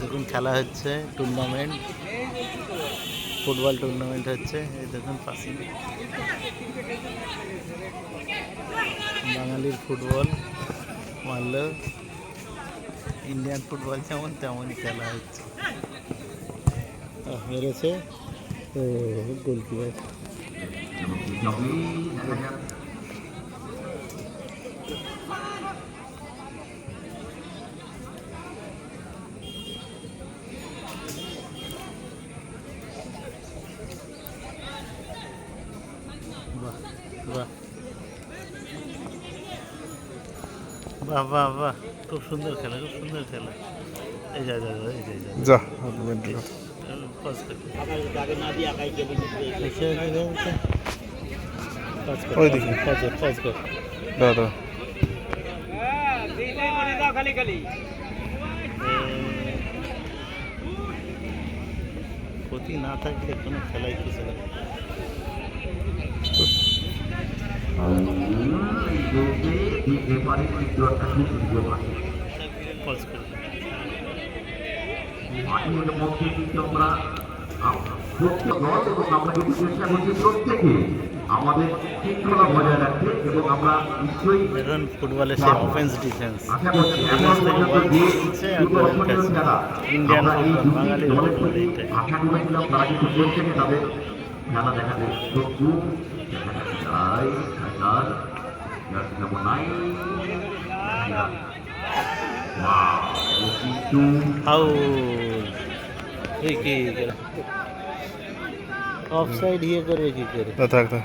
দেখুন খেলা হচ্ছে টুর্নামেন্ট ফুটবল টুর্নামেন্ট হচ্ছে এই দেখুন পাশে। বাঙালির ফুটবল মারল ইন্ডিয়ান ফুটবল যেমন তেমনই খেলা হচ্ছে। মেরেছে ও গোলকিপার বাহ বাহ বাহ বাহ বাহ। খুব সুন্দর খেলা খুব সুন্দর খেলা। এই যা যা যা, এই যা যা। যা পাস কর এসে এসে এসে, এসে। পাস কর ওই পাস দিকে। কর, পাস কর পাস কর দাদা ক্ষতি না থাকলে কোনো খেলাই কিছু না পাস কর মাঠের মধ্যে কিন্তু আমরা আম- প্রত্যেক দল এবং আমরা কিন্তু চেষ্টা করছি প্রত্যেকে আমাদের শৃঙ্খলা বজায় রাখতে এবং আমরা নিশ্চয়ই ফুটবলে সে অফেন্স ডিফেন্স আশা করছি এখন পর্যন্ত যে দুটো অসাধারণ ইন্ডিয়ান ফুটবল দুটি ফুটবল প্রতি আশা করেছিলাম তারা কিন্তু প্রত্যেকে তাদের খেলা দেখাতে তাই Nasi naik. Wow, itu. How? Iki. Offside ये करे की करे ना था था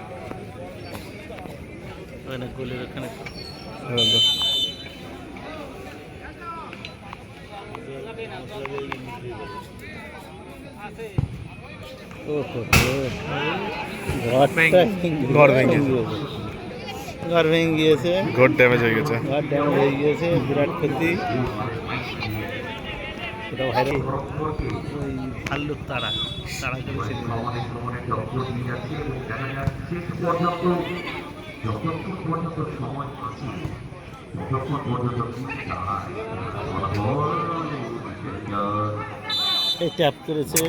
मैंने गोले रखने रखो ओहो घर देंगे घर देंगे ঘর ভেঙে। গিয়েছে। ঘর ড্যামেজ হয়ে গেছে। ঘর ড্যামেজ হয়ে গিয়েছে বিরাট ক্ষতি। এটা ভাইরাল। ওই ভাল্লুক তারা তারা করেছিল আমাদের ভ্রমণের লক্ষ্য নিয়ে যাচ্ছে এবং দেখা যাচ্ছে শেষ পর্যন্ত যতক্ষণ পর্যন্ত সময় আছে ততক্ষণ পর্যন্ত কি চায় ফলাফল এই ট্যাপ করেছে।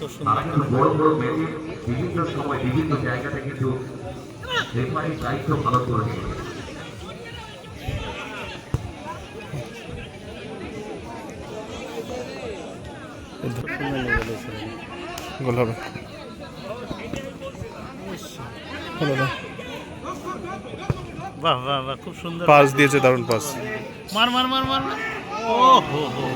তারা সুন্দর কিন্তু বড় বড় ম্যাচে বিভিন্ন সময় বিভিন্ন জায়গাতে কিন্তু রেফারির দায়িত্ব পালন করেছে। গোল হবে। বাহ বাহ বাহ খুব সুন্দর। পাস দিয়েছে দারুণ পাস। মার মার মার মার মার। ও হো হো।